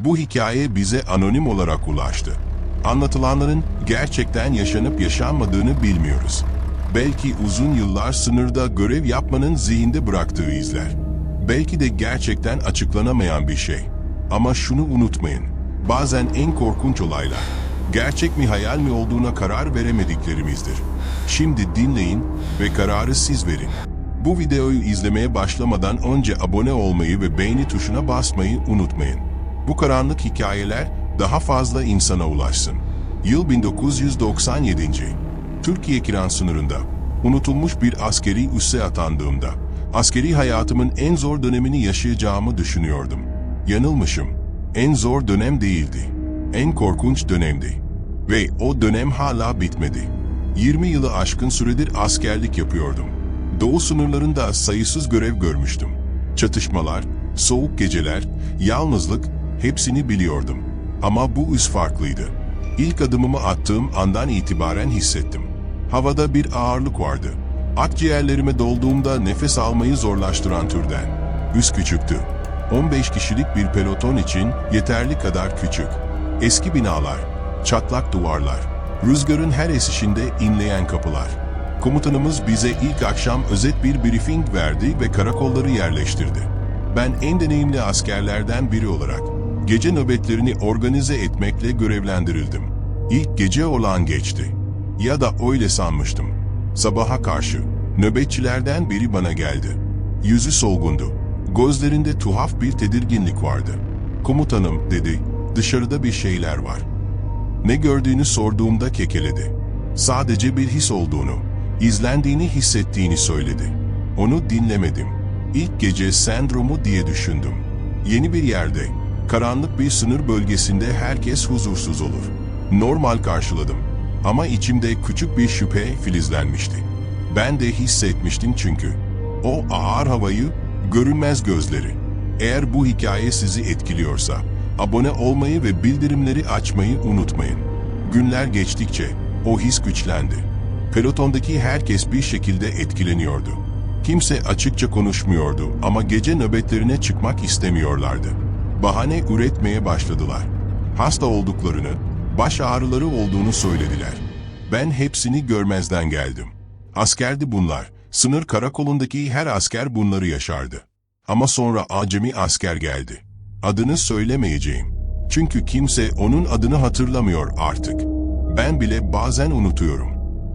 Bu hikaye bize anonim olarak ulaştı. Anlatılanların gerçekten yaşanıp yaşanmadığını bilmiyoruz. Belki uzun yıllar sınırda görev yapmanın zihinde bıraktığı izler. Belki de gerçekten açıklanamayan bir şey. Ama şunu unutmayın. Bazen en korkunç olaylar gerçek mi hayal mi olduğuna karar veremediklerimizdir. Şimdi dinleyin ve kararı siz verin. Bu videoyu izlemeye başlamadan önce abone olmayı ve beğeni tuşuna basmayı unutmayın. Bu karanlık hikayeler daha fazla insana ulaşsın. Yıl 1997. Türkiye Kiran sınırında unutulmuş bir askeri üsse atandığımda askeri hayatımın en zor dönemini yaşayacağımı düşünüyordum. Yanılmışım. En zor dönem değildi. En korkunç dönemdi. Ve o dönem hala bitmedi. 20 yılı aşkın süredir askerlik yapıyordum. Doğu sınırlarında sayısız görev görmüştüm. Çatışmalar, soğuk geceler, yalnızlık hepsini biliyordum. Ama bu üs farklıydı. İlk adımımı attığım andan itibaren hissettim. Havada bir ağırlık vardı. Akciğerlerime dolduğumda nefes almayı zorlaştıran türden. Üs küçüktü. 15 kişilik bir peloton için yeterli kadar küçük. Eski binalar, çatlak duvarlar, rüzgarın her esişinde inleyen kapılar. Komutanımız bize ilk akşam özet bir briefing verdi ve karakolları yerleştirdi. Ben en deneyimli askerlerden biri olarak gece nöbetlerini organize etmekle görevlendirildim. İlk gece olan geçti. Ya da öyle sanmıştım. Sabaha karşı nöbetçilerden biri bana geldi. Yüzü solgundu. Gözlerinde tuhaf bir tedirginlik vardı. Komutanım dedi, dışarıda bir şeyler var. Ne gördüğünü sorduğumda kekeledi. Sadece bir his olduğunu, izlendiğini hissettiğini söyledi. Onu dinlemedim. İlk gece sendromu diye düşündüm. Yeni bir yerde, karanlık bir sınır bölgesinde herkes huzursuz olur. Normal karşıladım. Ama içimde küçük bir şüphe filizlenmişti. Ben de hissetmiştim çünkü. O ağır havayı, görünmez gözleri. Eğer bu hikaye sizi etkiliyorsa, abone olmayı ve bildirimleri açmayı unutmayın. Günler geçtikçe o his güçlendi. Pelotondaki herkes bir şekilde etkileniyordu. Kimse açıkça konuşmuyordu ama gece nöbetlerine çıkmak istemiyorlardı. Bahane üretmeye başladılar. Hasta olduklarını, baş ağrıları olduğunu söylediler. Ben hepsini görmezden geldim. Askerdi bunlar. Sınır karakolundaki her asker bunları yaşardı. Ama sonra acemi asker geldi. Adını söylemeyeceğim. Çünkü kimse onun adını hatırlamıyor artık. Ben bile bazen unutuyorum.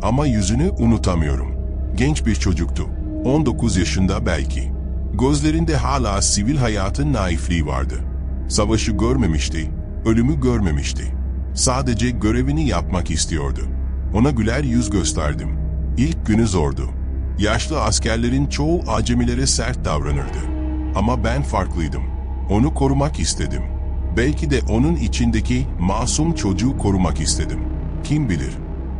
Ama yüzünü unutamıyorum. Genç bir çocuktu. 19 yaşında belki. Gözlerinde hala sivil hayatın naifliği vardı. Savaşı görmemişti, ölümü görmemişti. Sadece görevini yapmak istiyordu. Ona güler yüz gösterdim. İlk günü zordu. Yaşlı askerlerin çoğu acemilere sert davranırdı. Ama ben farklıydım. Onu korumak istedim. Belki de onun içindeki masum çocuğu korumak istedim. Kim bilir?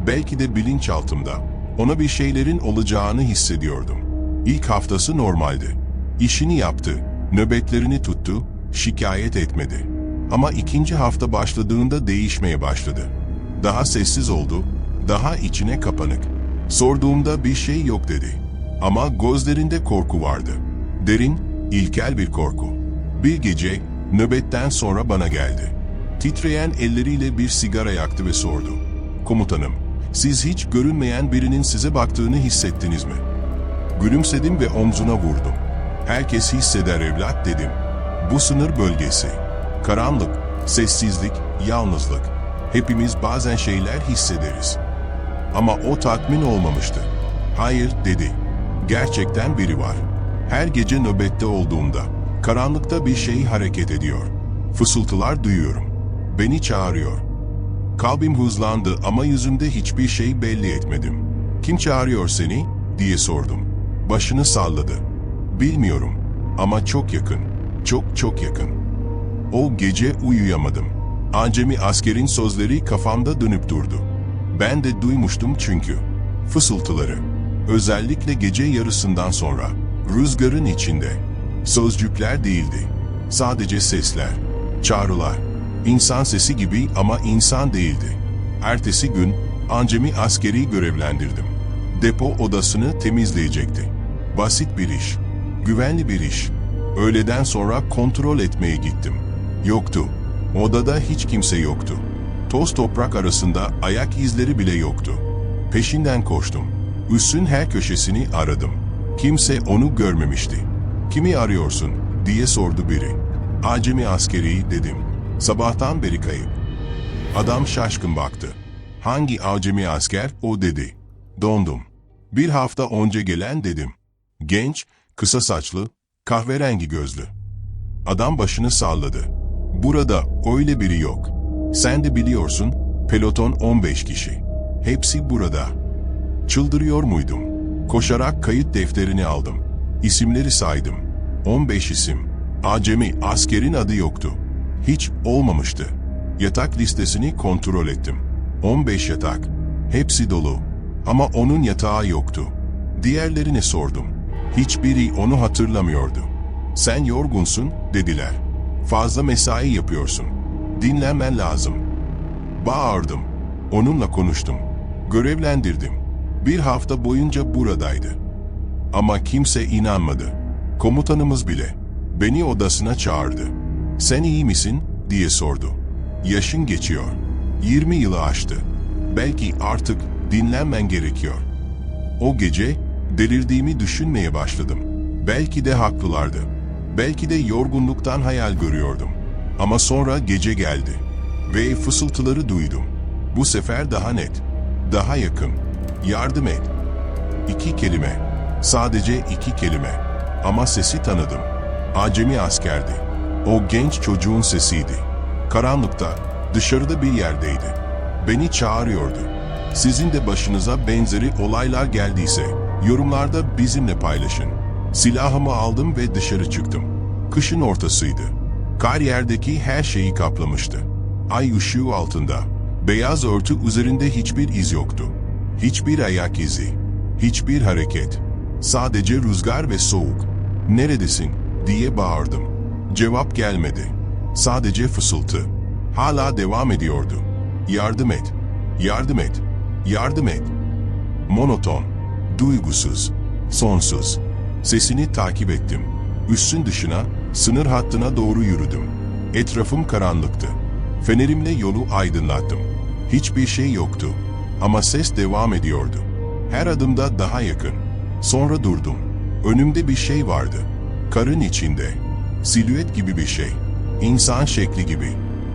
Belki de bilinçaltımda ona bir şeylerin olacağını hissediyordum. İlk haftası normaldi. İşini yaptı, nöbetlerini tuttu, şikayet etmedi. Ama ikinci hafta başladığında değişmeye başladı. Daha sessiz oldu, daha içine kapanık. Sorduğumda bir şey yok dedi. Ama gözlerinde korku vardı. Derin, ilkel bir korku. Bir gece nöbetten sonra bana geldi. Titreyen elleriyle bir sigara yaktı ve sordu. Komutanım, siz hiç görünmeyen birinin size baktığını hissettiniz mi? Gülümsedim ve omzuna vurdum. Herkes hisseder evlat dedim. Bu sınır bölgesi. Karanlık, sessizlik, yalnızlık. Hepimiz bazen şeyler hissederiz. Ama o tatmin olmamıştı. Hayır dedi. Gerçekten biri var. Her gece nöbette olduğumda karanlıkta bir şey hareket ediyor. Fısıltılar duyuyorum. Beni çağırıyor. Kalbim hızlandı ama yüzümde hiçbir şey belli etmedim. Kim çağırıyor seni? diye sordum. Başını salladı. Bilmiyorum ama çok yakın. Çok çok yakın. O gece uyuyamadım. Acemi askerin sözleri kafamda dönüp durdu. Ben de duymuştum çünkü. Fısıltıları. Özellikle gece yarısından sonra. Rüzgarın içinde. Sözcükler değildi. Sadece sesler. Çağrılar. İnsan sesi gibi ama insan değildi. Ertesi gün Ancemi askeri görevlendirdim. Depo odasını temizleyecekti. Basit bir iş. Güvenli bir iş. Öğleden sonra kontrol etmeye gittim. Yoktu. Odada hiç kimse yoktu. Toz toprak arasında ayak izleri bile yoktu. Peşinden koştum. Üssün her köşesini aradım. Kimse onu görmemişti. Kimi arıyorsun diye sordu biri. Acemi askeri dedim. Sabahtan beri kayıp. Adam şaşkın baktı. Hangi acemi asker o dedi. Dondum. Bir hafta önce gelen dedim. Genç, kısa saçlı, kahverengi gözlü. Adam başını salladı. Burada öyle biri yok. Sen de biliyorsun, peloton 15 kişi. Hepsi burada. Çıldırıyor muydum? Koşarak kayıt defterini aldım. İsimleri saydım. 15 isim. Acemi askerin adı yoktu. Hiç olmamıştı. Yatak listesini kontrol ettim. 15 yatak. Hepsi dolu. Ama onun yatağı yoktu. Diğerlerine sordum. Hiçbiri onu hatırlamıyordu. Sen yorgunsun dediler. Fazla mesai yapıyorsun. Dinlenmen lazım. Bağırdım. Onunla konuştum. Görevlendirdim. Bir hafta boyunca buradaydı. Ama kimse inanmadı. Komutanımız bile. Beni odasına çağırdı. Sen iyi misin diye sordu. Yaşın geçiyor. 20 yılı aştı. Belki artık dinlenmen gerekiyor. O gece delirdiğimi düşünmeye başladım. Belki de haklılardı. Belki de yorgunluktan hayal görüyordum. Ama sonra gece geldi ve fısıltıları duydum. Bu sefer daha net, daha yakın. Yardım et. İki kelime. Sadece iki kelime. Ama sesi tanıdım. Acemi askerdi. O genç çocuğun sesiydi. Karanlıkta, dışarıda bir yerdeydi. Beni çağırıyordu. Sizin de başınıza benzeri olaylar geldiyse, yorumlarda bizimle paylaşın. Silahımı aldım ve dışarı çıktım. Kışın ortasıydı. Kar yerdeki her şeyi kaplamıştı. Ay ışığı altında, beyaz örtü üzerinde hiçbir iz yoktu. Hiçbir ayak izi, hiçbir hareket. Sadece rüzgar ve soğuk. Neredesin diye bağırdım. Cevap gelmedi. Sadece fısıltı. Hala devam ediyordu. Yardım et, yardım et, yardım et. Monoton, duygusuz, sonsuz. Sesini takip ettim. Üssün dışına, sınır hattına doğru yürüdüm. Etrafım karanlıktı. Fenerimle yolu aydınlattım. Hiçbir şey yoktu. Ama ses devam ediyordu. Her adımda daha yakın. Sonra durdum. Önümde bir şey vardı. Karın içinde. Silüet gibi bir şey. İnsan şekli gibi.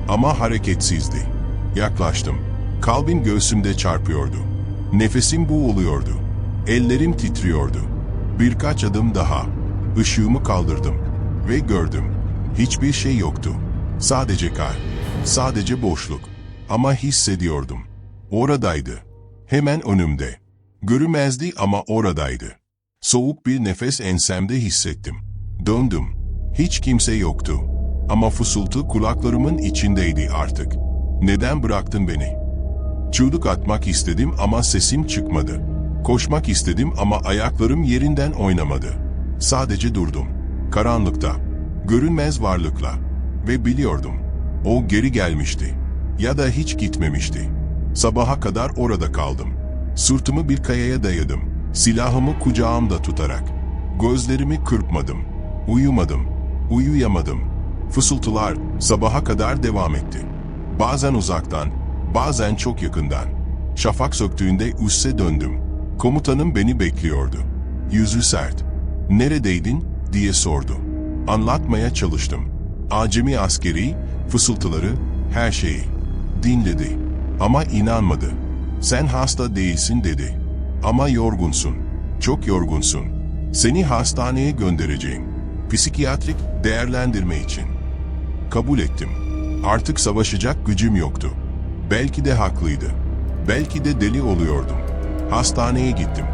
Ama hareketsizdi. Yaklaştım. Kalbim göğsümde çarpıyordu. Nefesim boğuluyordu. Ellerim titriyordu. Birkaç adım daha. Işığımı kaldırdım. Ve gördüm. Hiçbir şey yoktu. Sadece kar. Sadece boşluk. Ama hissediyordum. Oradaydı. Hemen önümde. Görünmezdi ama oradaydı. Soğuk bir nefes ensemde hissettim. Döndüm. Hiç kimse yoktu. Ama fısıltı kulaklarımın içindeydi artık. Neden bıraktın beni? Çığlık atmak istedim ama sesim çıkmadı. Koşmak istedim ama ayaklarım yerinden oynamadı. Sadece durdum. Karanlıkta. Görünmez varlıkla. Ve biliyordum. O geri gelmişti. Ya da hiç gitmemişti. Sabaha kadar orada kaldım. Sırtımı bir kayaya dayadım. Silahımı kucağımda tutarak. Gözlerimi kırpmadım. Uyumadım. Uyuyamadım. Fısıltılar sabaha kadar devam etti. Bazen uzaktan, bazen çok yakından. Şafak söktüğünde üsse döndüm. Komutanım beni bekliyordu. Yüzü sert. Neredeydin diye sordu. Anlatmaya çalıştım. Acemi askeri, fısıltıları, her şeyi. Dinledi. Ama inanmadı. Sen hasta değilsin dedi. Ama yorgunsun. Çok yorgunsun. Seni hastaneye göndereceğim. Psikiyatrik değerlendirme için. Kabul ettim. Artık savaşacak gücüm yoktu. Belki de haklıydı. Belki de deli oluyordum. Hastaneye gittim.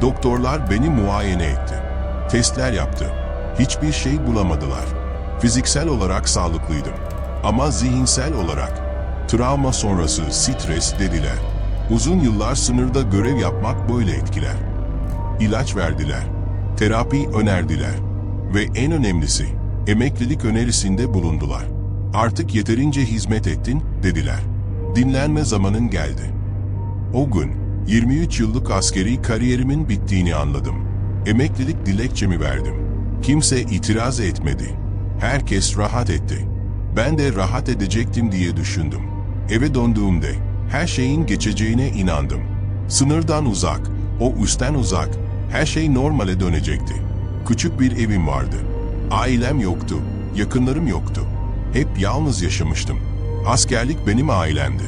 Doktorlar beni muayene etti. Testler yaptı. Hiçbir şey bulamadılar. Fiziksel olarak sağlıklıydım. Ama zihinsel olarak. Travma sonrası stres dediler. Uzun yıllar sınırda görev yapmak böyle etkiler. İlaç verdiler. Terapi önerdiler. Ve en önemlisi, emeklilik önerisinde bulundular. Artık yeterince hizmet ettin, dediler. Dinlenme zamanın geldi. O gün, 23 yıllık askeri kariyerimin bittiğini anladım. Emeklilik dilekçemi verdim. Kimse itiraz etmedi. Herkes rahat etti. Ben de rahat edecektim diye düşündüm. Eve döndüğümde her şeyin geçeceğine inandım. Sınırdan uzak, o üstten uzak, her şey normale dönecekti. Küçük bir evim vardı. Ailem yoktu, yakınlarım yoktu. Hep yalnız yaşamıştım. Askerlik benim ailemdi.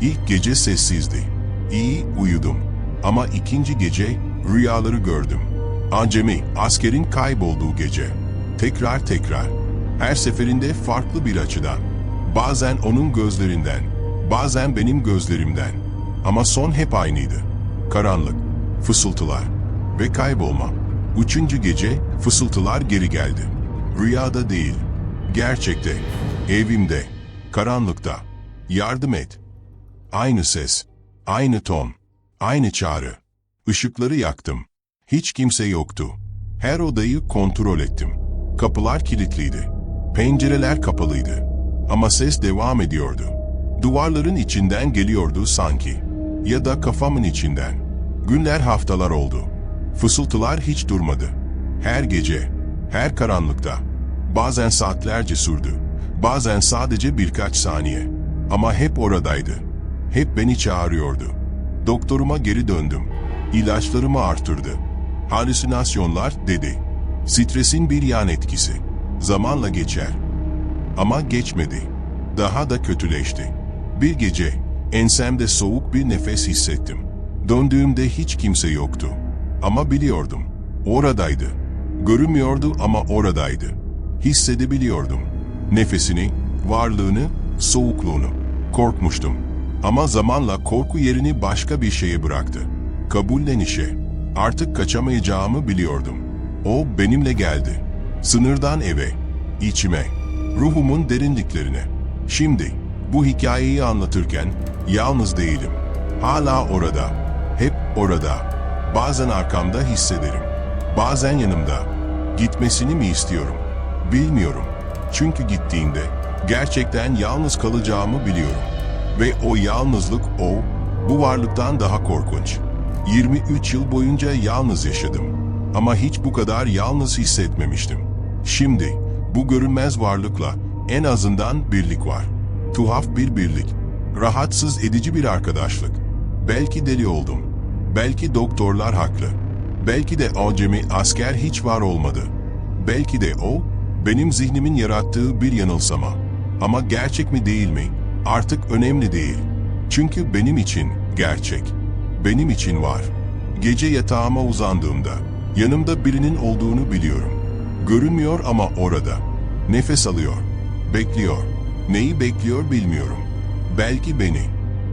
İlk gece sessizdi. İyi uyudum. Ama ikinci gece rüyaları gördüm. Acemi, askerin kaybolduğu gece. Tekrar tekrar. Her seferinde farklı bir açıdan. Bazen onun gözlerinden, bazen benim gözlerimden. Ama son hep aynıydı. Karanlık, fısıltılar ve kaybolmam. Üçüncü gece fısıltılar geri geldi. Rüyada değil, gerçekte, evimde, karanlıkta. Yardım et. Aynı ses, aynı ton, aynı çağrı. Işıkları yaktım. Hiç kimse yoktu. Her odayı kontrol ettim. Kapılar kilitliydi. Pencereler kapalıydı. Ama ses devam ediyordu. Duvarların içinden geliyordu sanki. Ya da kafamın içinden. Günler haftalar oldu. Fısıltılar hiç durmadı. Her gece, her karanlıkta. Bazen saatlerce sürdü. Bazen sadece birkaç saniye. Ama hep oradaydı. Hep beni çağırıyordu. Doktoruma geri döndüm. İlaçlarımı artırdı. Halüsinasyonlar dedi. Stresin bir yan etkisi. Zamanla geçer. Ama geçmedi. Daha da kötüleşti. Bir gece ensemde soğuk bir nefes hissettim. Döndüğümde hiç kimse yoktu. Ama biliyordum. Oradaydı. Görünmüyordu ama oradaydı. Hissedebiliyordum. Nefesini, varlığını, soğukluğunu. Korkmuştum. Ama zamanla korku yerini başka bir şeye bıraktı. Kabullenişe. Artık kaçamayacağımı biliyordum. O benimle geldi. Sınırdan eve, içime, ruhumun derinliklerine. Şimdi bu hikayeyi anlatırken yalnız değilim. Hala orada, hep orada. Bazen arkamda hissederim. Bazen yanımda. Gitmesini mi istiyorum? Bilmiyorum. Çünkü gittiğinde gerçekten yalnız kalacağımı biliyorum. Ve o yalnızlık o, bu varlıktan daha korkunç. 23 yıl boyunca yalnız yaşadım. Ama hiç bu kadar yalnız hissetmemiştim. Şimdi bu görünmez varlıkla en azından birlik var. Tuhaf bir birlik. Rahatsız edici bir arkadaşlık. Belki deli oldum. Belki doktorlar haklı. Belki de acemi asker hiç var olmadı. Belki de o, benim zihnimin yarattığı bir yanılsama. Ama gerçek mi değil mi? Artık önemli değil. Çünkü benim için gerçek. Benim için var. Gece yatağıma uzandığımda yanımda birinin olduğunu biliyorum. Görünmüyor ama orada. Nefes alıyor. Bekliyor. Neyi bekliyor bilmiyorum. Belki beni.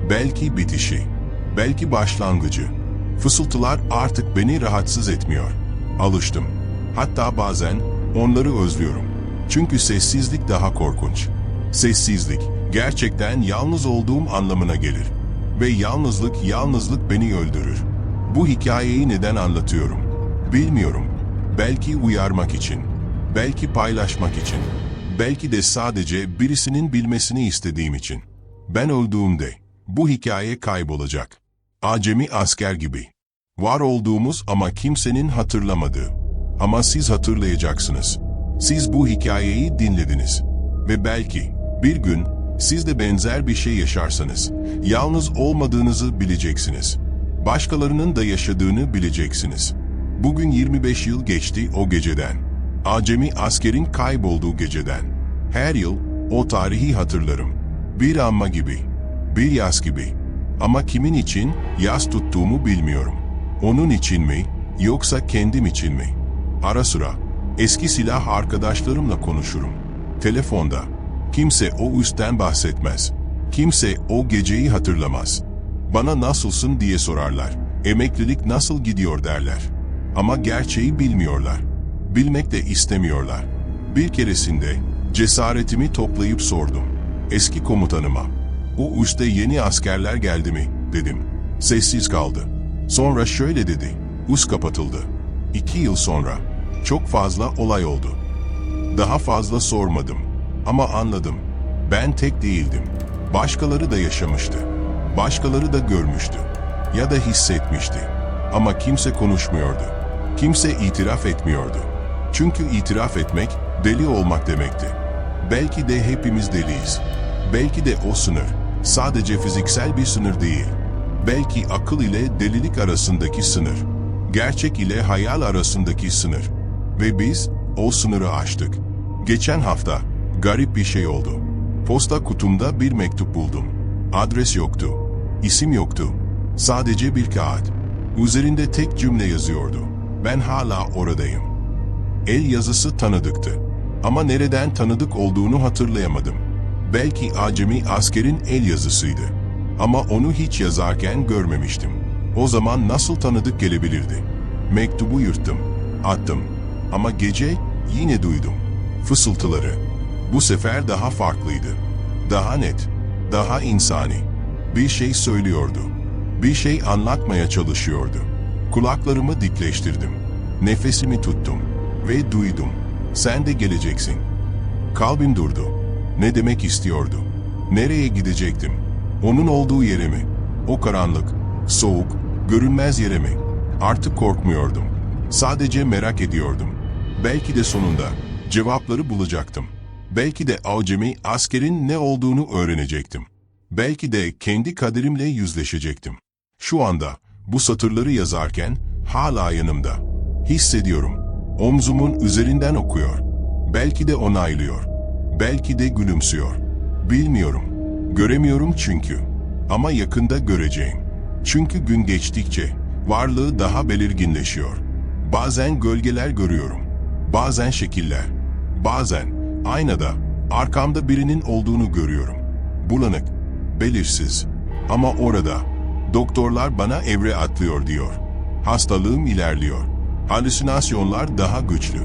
Belki bitişi. Belki başlangıcı. Fısıltılar artık beni rahatsız etmiyor. Alıştım. Hatta bazen onları özlüyorum. Çünkü sessizlik daha korkunç. Sessizlik gerçekten yalnız olduğum anlamına gelir. Ve yalnızlık yalnızlık beni öldürür. Bu hikayeyi neden anlatıyorum? Bilmiyorum. Belki uyarmak için. Belki paylaşmak için. Belki de sadece birisinin bilmesini istediğim için. Ben öldüğümde bu hikaye kaybolacak. Acemi asker gibi. Var olduğumuz ama kimsenin hatırlamadığı. Ama siz hatırlayacaksınız. Siz bu hikayeyi dinlediniz. Ve belki bir gün siz de benzer bir şey yaşarsanız, yalnız olmadığınızı bileceksiniz. Başkalarının da yaşadığını bileceksiniz. Bugün 25 yıl geçti o geceden. Acemi askerin kaybolduğu geceden. Her yıl o tarihi hatırlarım. Bir anma gibi, bir yaz gibi. Ama kimin için yaz tuttuğumu bilmiyorum. Onun için mi, yoksa kendim için mi? Ara sıra eski silah arkadaşlarımla konuşurum. Telefonda. Kimse o üstten bahsetmez. Kimse o geceyi hatırlamaz. Bana nasılsın diye sorarlar. Emeklilik nasıl gidiyor derler. Ama gerçeği bilmiyorlar. Bilmek de istemiyorlar. Bir keresinde cesaretimi toplayıp sordum. Eski komutanıma. O üste yeni askerler geldi mi? dedim. Sessiz kaldı. Sonra şöyle dedi. Us kapatıldı. İki yıl sonra. Çok fazla olay oldu. Daha fazla sormadım. Ama anladım. Ben tek değildim. Başkaları da yaşamıştı. Başkaları da görmüştü. Ya da hissetmişti. Ama kimse konuşmuyordu. Kimse itiraf etmiyordu. Çünkü itiraf etmek deli olmak demekti. Belki de hepimiz deliyiz. Belki de o sınır sadece fiziksel bir sınır değil. Belki akıl ile delilik arasındaki sınır. Gerçek ile hayal arasındaki sınır. Ve biz o sınırı aştık. Geçen hafta garip bir şey oldu. Posta kutumda bir mektup buldum. Adres yoktu. isim yoktu. Sadece bir kağıt. Üzerinde tek cümle yazıyordu. Ben hala oradayım. El yazısı tanıdıktı. Ama nereden tanıdık olduğunu hatırlayamadım. Belki acemi askerin el yazısıydı. Ama onu hiç yazarken görmemiştim. O zaman nasıl tanıdık gelebilirdi? Mektubu yırttım, attım. Ama gece yine duydum. Fısıltıları. Bu sefer daha farklıydı. Daha net, daha insani. Bir şey söylüyordu. Bir şey anlatmaya çalışıyordu. Kulaklarımı dikleştirdim. Nefesimi tuttum ve duydum. Sen de geleceksin. Kalbim durdu. Ne demek istiyordu? Nereye gidecektim? Onun olduğu yere mi? O karanlık, soğuk, görünmez yere mi? Artık korkmuyordum. Sadece merak ediyordum. Belki de sonunda cevapları bulacaktım. Belki de acemi askerin ne olduğunu öğrenecektim. Belki de kendi kaderimle yüzleşecektim. Şu anda bu satırları yazarken hala yanımda. Hissediyorum. Omzumun üzerinden okuyor. Belki de onaylıyor. Belki de gülümsüyor. Bilmiyorum. Göremiyorum çünkü. Ama yakında göreceğim. Çünkü gün geçtikçe varlığı daha belirginleşiyor. Bazen gölgeler görüyorum. Bazen şekiller. Bazen aynada arkamda birinin olduğunu görüyorum. Bulanık, belirsiz. Ama orada doktorlar bana evre atlıyor diyor. Hastalığım ilerliyor. Halüsinasyonlar daha güçlü.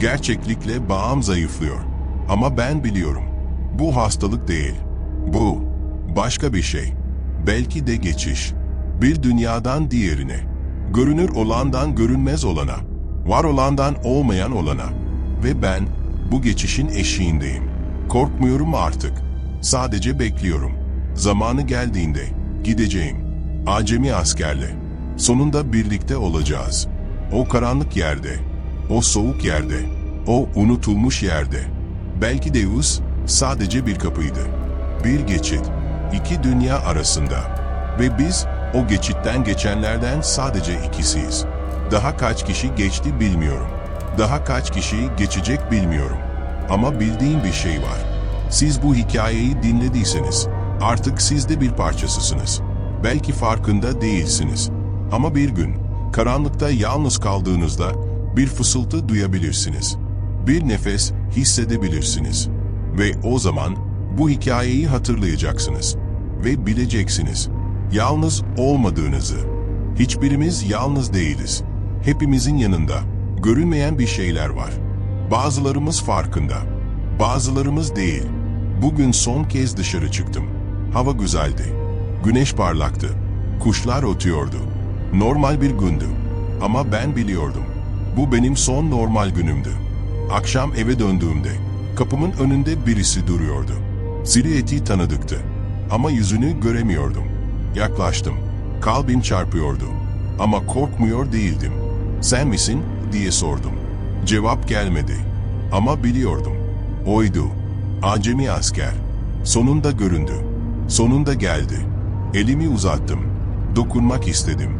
Gerçeklikle bağım zayıflıyor. Ama ben biliyorum. Bu hastalık değil. Bu başka bir şey. Belki de geçiş. Bir dünyadan diğerine. Görünür olandan görünmez olana. Var olandan olmayan olana. Ve ben bu geçişin eşiğindeyim. Korkmuyorum artık. Sadece bekliyorum. Zamanı geldiğinde gideceğim. Acemi askerle. Sonunda birlikte olacağız. O karanlık yerde, o soğuk yerde, o unutulmuş yerde. Belki Deus sadece bir kapıydı. Bir geçit, iki dünya arasında. Ve biz o geçitten geçenlerden sadece ikisiyiz. Daha kaç kişi geçti bilmiyorum. Daha kaç kişi geçecek bilmiyorum. Ama bildiğim bir şey var. Siz bu hikayeyi dinlediyseniz artık siz de bir parçasısınız. Belki farkında değilsiniz. Ama bir gün karanlıkta yalnız kaldığınızda bir fısıltı duyabilirsiniz. Bir nefes hissedebilirsiniz. Ve o zaman bu hikayeyi hatırlayacaksınız. Ve bileceksiniz. Yalnız olmadığınızı. Hiçbirimiz yalnız değiliz. Hepimizin yanında görünmeyen bir şeyler var. Bazılarımız farkında. Bazılarımız değil. Bugün son kez dışarı çıktım. Hava güzeldi. Güneş parlaktı. Kuşlar ötüyordu. Normal bir gündü. Ama ben biliyordum. Bu benim son normal günümdü. Akşam eve döndüğümde kapımın önünde birisi duruyordu. Silüeti tanıdıktı. Ama yüzünü göremiyordum. Yaklaştım. Kalbim çarpıyordu. Ama korkmuyor değildim. Sen misin diye sordum. Cevap gelmedi. Ama biliyordum. Oydu. Acemi asker. Sonunda göründü. Sonunda geldi. Elimi uzattım. Dokunmak istedim.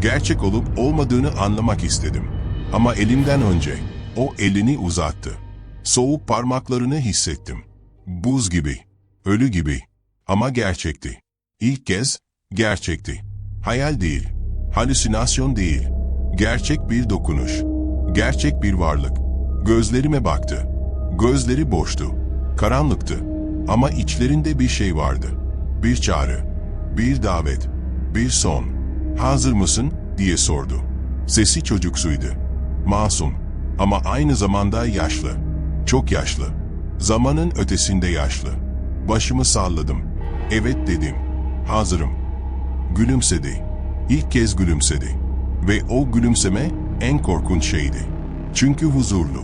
Gerçek olup olmadığını anlamak istedim. Ama elimden önce o elini uzattı. Soğuk parmaklarını hissettim. Buz gibi, ölü gibi ama gerçekti. İlk kez gerçekti. Hayal değil, halüsinasyon değil. Gerçek bir dokunuş, gerçek bir varlık. Gözlerime baktı. Gözleri boştu, karanlıktı ama içlerinde bir şey vardı. Bir çağrı, bir davet, bir son. Hazır mısın diye sordu. Sesi çocuksuydu. Masum ama aynı zamanda yaşlı. Çok yaşlı. Zamanın ötesinde yaşlı. Başımı salladım. Evet dedim. Hazırım. Gülümsedi. İlk kez gülümsedi. Ve o gülümseme en korkunç şeydi. Çünkü huzurlu,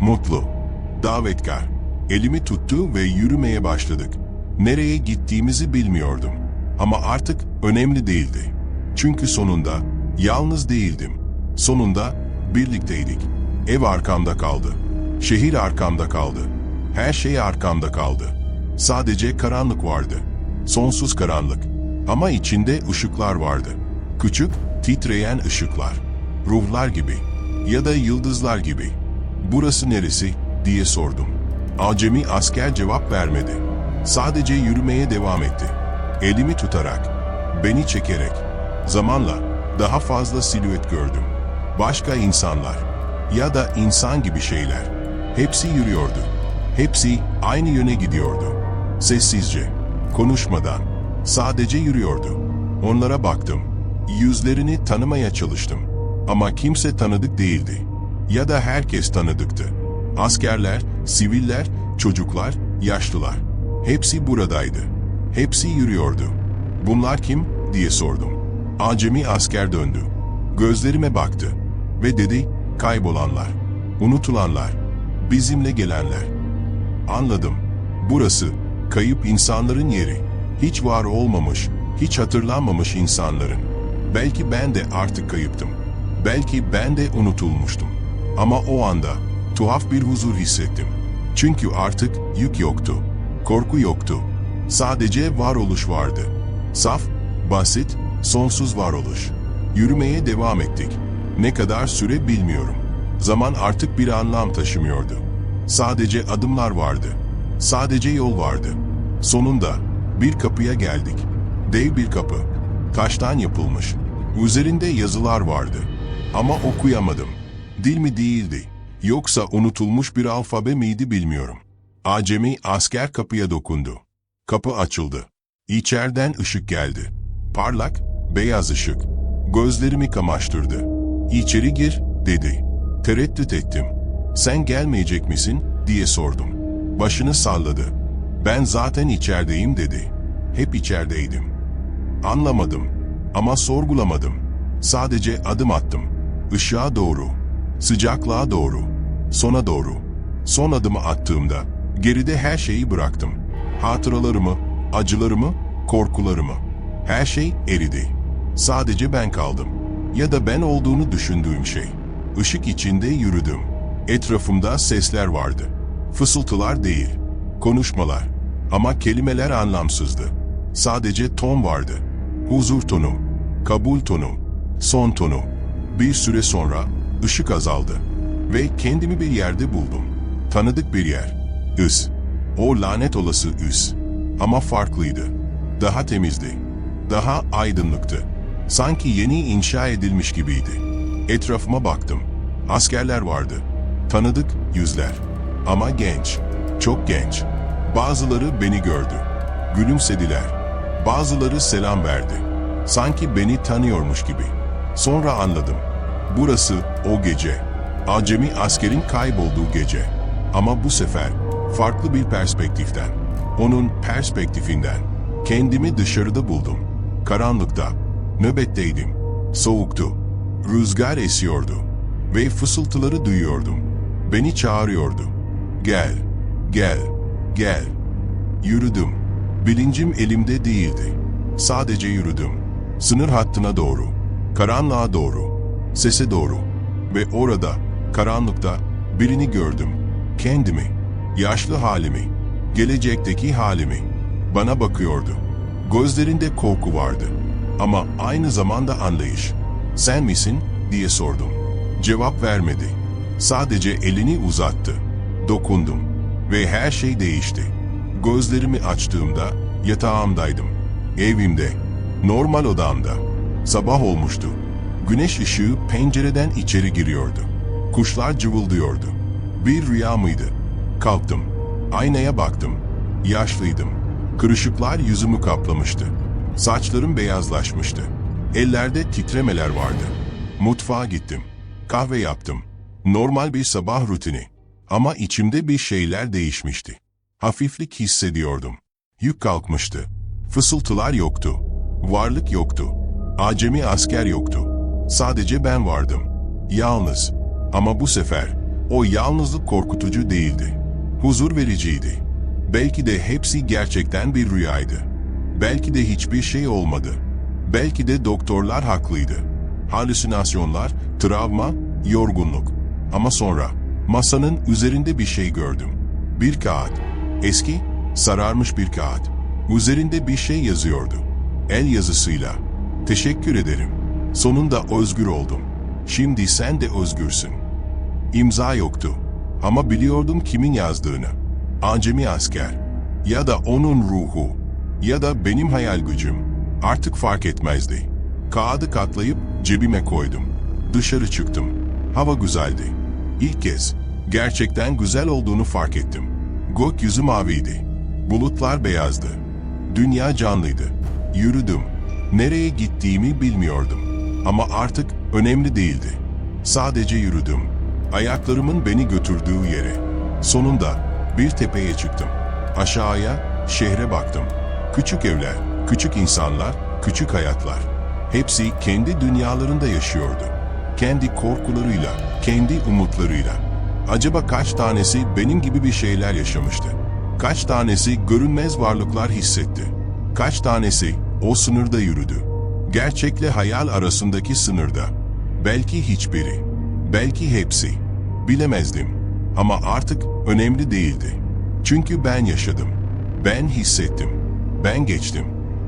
mutlu, davetkar. Elimi tuttu ve yürümeye başladık. Nereye gittiğimizi bilmiyordum. Ama artık önemli değildi. Çünkü sonunda yalnız değildim. Sonunda birlikteydik. Ev arkamda kaldı. Şehir arkamda kaldı. Her şey arkamda kaldı. Sadece karanlık vardı. Sonsuz karanlık. Ama içinde ışıklar vardı. Küçük, titreyen ışıklar. Ruhlar gibi. Ya da yıldızlar gibi. Burası neresi? diye sordum. Acemi asker cevap vermedi. Sadece yürümeye devam etti. Elimi tutarak, beni çekerek. Zamanla daha fazla silüet gördüm. Başka insanlar ya da insan gibi şeyler. Hepsi yürüyordu. Hepsi aynı yöne gidiyordu. Sessizce, konuşmadan, sadece yürüyordu. Onlara baktım. Yüzlerini tanımaya çalıştım. Ama kimse tanıdık değildi. Ya da herkes tanıdıktı. Askerler, siviller, çocuklar, yaşlılar. Hepsi buradaydı. Hepsi yürüyordu. Bunlar kim? diye sordum. Acemi asker döndü. Gözlerime baktı. Ve dedi, kaybolanlar, unutulanlar, bizimle gelenler. Anladım. Burası, kayıp insanların yeri. Hiç var olmamış, hiç hatırlanmamış insanların. Belki ben de artık kayıptım. Belki ben de unutulmuştum. Ama o anda tuhaf bir huzur hissettim. Çünkü artık yük yoktu. Korku yoktu. Sadece varoluş vardı. Saf, basit, sonsuz varoluş. Yürümeye devam ettik. Ne kadar süre bilmiyorum. Zaman artık bir anlam taşımıyordu. Sadece adımlar vardı. Sadece yol vardı. Sonunda bir kapıya geldik. Dev bir kapı. Taştan yapılmış. Üzerinde yazılar vardı. Ama okuyamadım. Dil mi değildi. Yoksa unutulmuş bir alfabe miydi bilmiyorum. Acemi asker kapıya dokundu. Kapı açıldı. İçeriden ışık geldi. Parlak, beyaz ışık. Gözlerimi kamaştırdı. İçeri gir, dedi. Tereddüt ettim. Sen gelmeyecek misin, diye sordum. Başını salladı. Ben zaten içerideyim, dedi. Hep içerideydim. Anlamadım ama sorgulamadım. Sadece adım attım. Işığa doğru, sıcaklığa doğru, sona doğru. Son adımı attığımda geride her şeyi bıraktım. Hatıralarımı, acılarımı, korkularımı. Her şey eridi. Sadece ben kaldım. Ya da ben olduğunu düşündüğüm şey. Işık içinde yürüdüm. Etrafımda sesler vardı. Fısıltılar değil, konuşmalar. Ama kelimeler anlamsızdı. Sadece ton vardı. Huzur tonu, kabul tonu, son tonu. Bir süre sonra ışık azaldı ve kendimi bir yerde buldum. Tanıdık bir yer. Üs. O lanet olası üs. Ama farklıydı. Daha temizdi. Daha aydınlıktı. Sanki yeni inşa edilmiş gibiydi. Etrafıma baktım. Askerler vardı. Tanıdık yüzler. Ama genç. Çok genç. Bazıları beni gördü. Gülümsediler. Bazıları selam verdi. Sanki beni tanıyormuş gibi. Sonra anladım. Burası o gece. Acemi askerin kaybolduğu gece. Ama bu sefer farklı bir perspektiften. Onun perspektifinden. Kendimi dışarıda buldum. Karanlıkta. Nöbetteydim. Soğuktu. Rüzgar esiyordu. Ve fısıltıları duyuyordum. Beni çağırıyordu. Gel, gel, gel. Yürüdüm. Bilincim elimde değildi. Sadece yürüdüm. Sınır hattına doğru. Karanlığa doğru. Sese doğru. Ve orada, karanlıkta birini gördüm. Kendimi. Yaşlı halimi. Gelecekteki halimi. Bana bakıyordu. Gözlerinde korku vardı. Ama aynı zamanda anlayış. Sen misin? diye sordum. Cevap vermedi. Sadece elini uzattı. Dokundum. Ve her şey değişti. Gözlerimi açtığımda yatağımdaydım. Evimde. Normal odamda. Sabah olmuştu. Güneş ışığı pencereden içeri giriyordu. Kuşlar cıvıldıyordu. Bir rüya mıydı? Kalktım. Aynaya baktım. Yaşlıydım. Kırışıklar yüzümü kaplamıştı. Saçlarım beyazlaşmıştı. Ellerde titremeler vardı. Mutfağa gittim. Kahve yaptım. Normal bir sabah rutini. Ama içimde bir şeyler değişmişti. Hafiflik hissediyordum. Yük kalkmıştı. Fısıltılar yoktu. Varlık yoktu. Acemi asker yoktu. Sadece ben vardım. Yalnız. Ama bu sefer o yalnızlık korkutucu değildi. Huzur vericiydi. Belki de hepsi gerçekten bir rüyaydı. Belki de hiçbir şey olmadı. Belki de doktorlar haklıydı. Halüsinasyonlar, travma, yorgunluk. Ama sonra masanın üzerinde bir şey gördüm. Bir kağıt. Eski, sararmış bir kağıt. Üzerinde bir şey yazıyordu. El yazısıyla. Teşekkür ederim. Sonunda özgür oldum. Şimdi sen de özgürsün. İmza yoktu. Ama biliyordum kimin yazdığını. Acemi asker. Ya da onun ruhu. Ya da benim hayal gücüm. Artık fark etmezdi. Kağıdı katlayıp cebime koydum. Dışarı çıktım. Hava güzeldi. İlk kez gerçekten güzel olduğunu fark ettim. Gökyüzü maviydi. Bulutlar beyazdı. Dünya canlıydı. Yürüdüm. Nereye gittiğimi bilmiyordum. Ama artık önemli değildi. Sadece yürüdüm. Ayaklarımın beni götürdüğü yere. Sonunda bir tepeye çıktım. Aşağıya, şehre baktım. Küçük evler, küçük insanlar, küçük hayatlar. Hepsi kendi dünyalarında yaşıyordu. Kendi korkularıyla, kendi umutlarıyla. Acaba kaç tanesi benim gibi bir şeyler yaşamıştı? Kaç tanesi görünmez varlıklar hissetti? Kaç tanesi o sınırda yürüdü? Gerçekle hayal arasındaki sınırda. Belki hiçbiri. Belki hepsi. Bilemezdim. Ama artık önemli değildi. Çünkü ben yaşadım. Ben hissettim. Ben geçtim.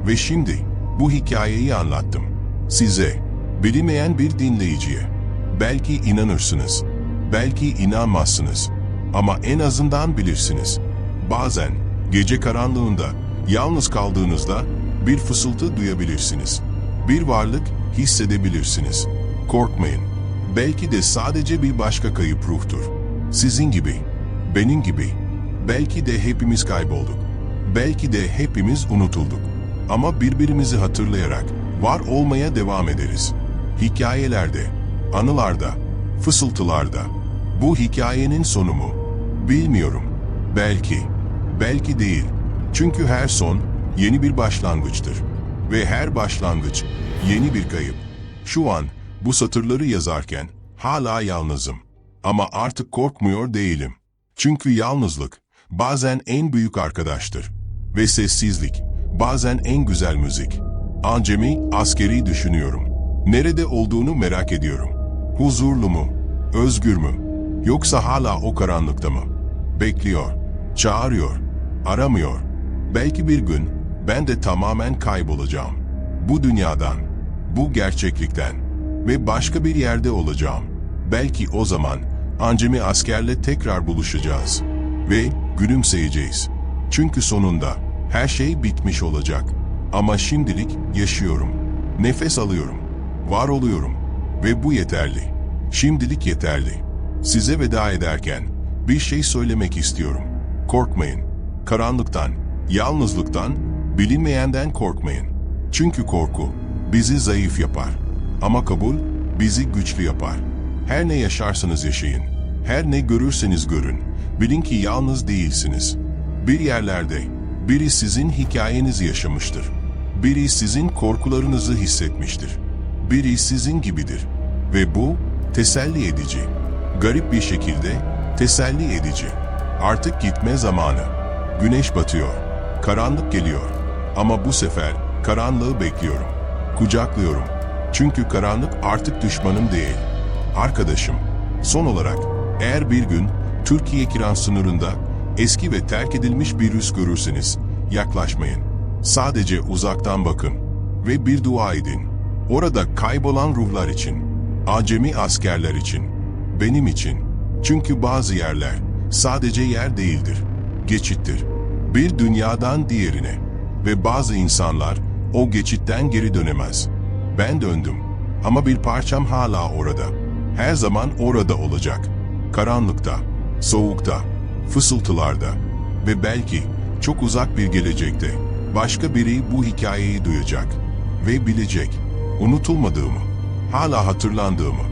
Ve şimdi bu hikayeyi anlattım. Size, bilinmeyen bir dinleyiciye. Belki inanırsınız. Belki inanmazsınız. Ama en azından bilirsiniz. Bazen gece karanlığında yalnız kaldığınızda bir fısıltı duyabilirsiniz. Bir varlık hissedebilirsiniz. Korkmayın. Belki de sadece bir başka kayıp ruhtur. Sizin gibi, benim gibi. Belki de hepimiz kaybolduk. Belki de hepimiz unutulduk. Ama birbirimizi hatırlayarak var olmaya devam ederiz. Hikayelerde, anılarda, fısıltılarda. Bu hikayenin sonu mu? Bilmiyorum. Belki, belki değil. Çünkü her son yeni bir başlangıçtır. Ve her başlangıç yeni bir kayıp. Şu an bu satırları yazarken hala yalnızım. Ama artık korkmuyor değilim. Çünkü yalnızlık bazen en büyük arkadaştır. Ve sessizlik bazen en güzel müzik. Ancemi askeri düşünüyorum. Nerede olduğunu merak ediyorum. Huzurlu mu? Özgür mü? Yoksa hala o karanlıkta mı? Bekliyor, çağırıyor, aramıyor. Belki bir gün ben de tamamen kaybolacağım. Bu dünyadan, bu gerçeklikten ve başka bir yerde olacağım. Belki o zaman Ancemi askerle tekrar buluşacağız ve gülümseyeceğiz. Çünkü sonunda her şey bitmiş olacak. Ama şimdilik yaşıyorum. Nefes alıyorum. Var oluyorum. Ve bu yeterli. Şimdilik yeterli. Size veda ederken bir şey söylemek istiyorum. Korkmayın. Karanlıktan, yalnızlıktan, bilinmeyenden korkmayın. Çünkü korku bizi zayıf yapar. Ama kabul bizi güçlü yapar. Her ne yaşarsanız yaşayın. Her ne görürseniz görün. Bilin ki yalnız değilsiniz. Bir yerlerde biri sizin hikayenizi yaşamıştır. Biri sizin korkularınızı hissetmiştir. Biri sizin gibidir. Ve bu teselli edici. Garip bir şekilde teselli edici. Artık gitme zamanı. Güneş batıyor. Karanlık geliyor. Ama bu sefer karanlığı bekliyorum. Kucaklıyorum. Çünkü karanlık artık düşmanım değil. Arkadaşım. Son olarak eğer bir gün Türkiye kiran sınırında eski ve terk edilmiş bir üs görürseniz yaklaşmayın. Sadece uzaktan bakın ve bir dua edin. Orada kaybolan ruhlar için, acemi askerler için, benim için. Çünkü bazı yerler sadece yer değildir, geçittir. Bir dünyadan diğerine ve bazı insanlar o geçitten geri dönemez. Ben döndüm ama bir parçam hala orada. Her zaman orada olacak. Karanlıkta, soğukta, fısıltılarda ve belki çok uzak bir gelecekte başka biri bu hikayeyi duyacak ve bilecek. Unutulmadığımı, hala hatırlandığımı.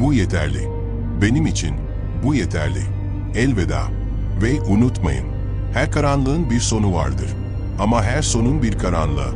Bu yeterli. Benim için bu yeterli. Elveda ve unutmayın. Her karanlığın bir sonu vardır. Ama her sonun bir karanlığı,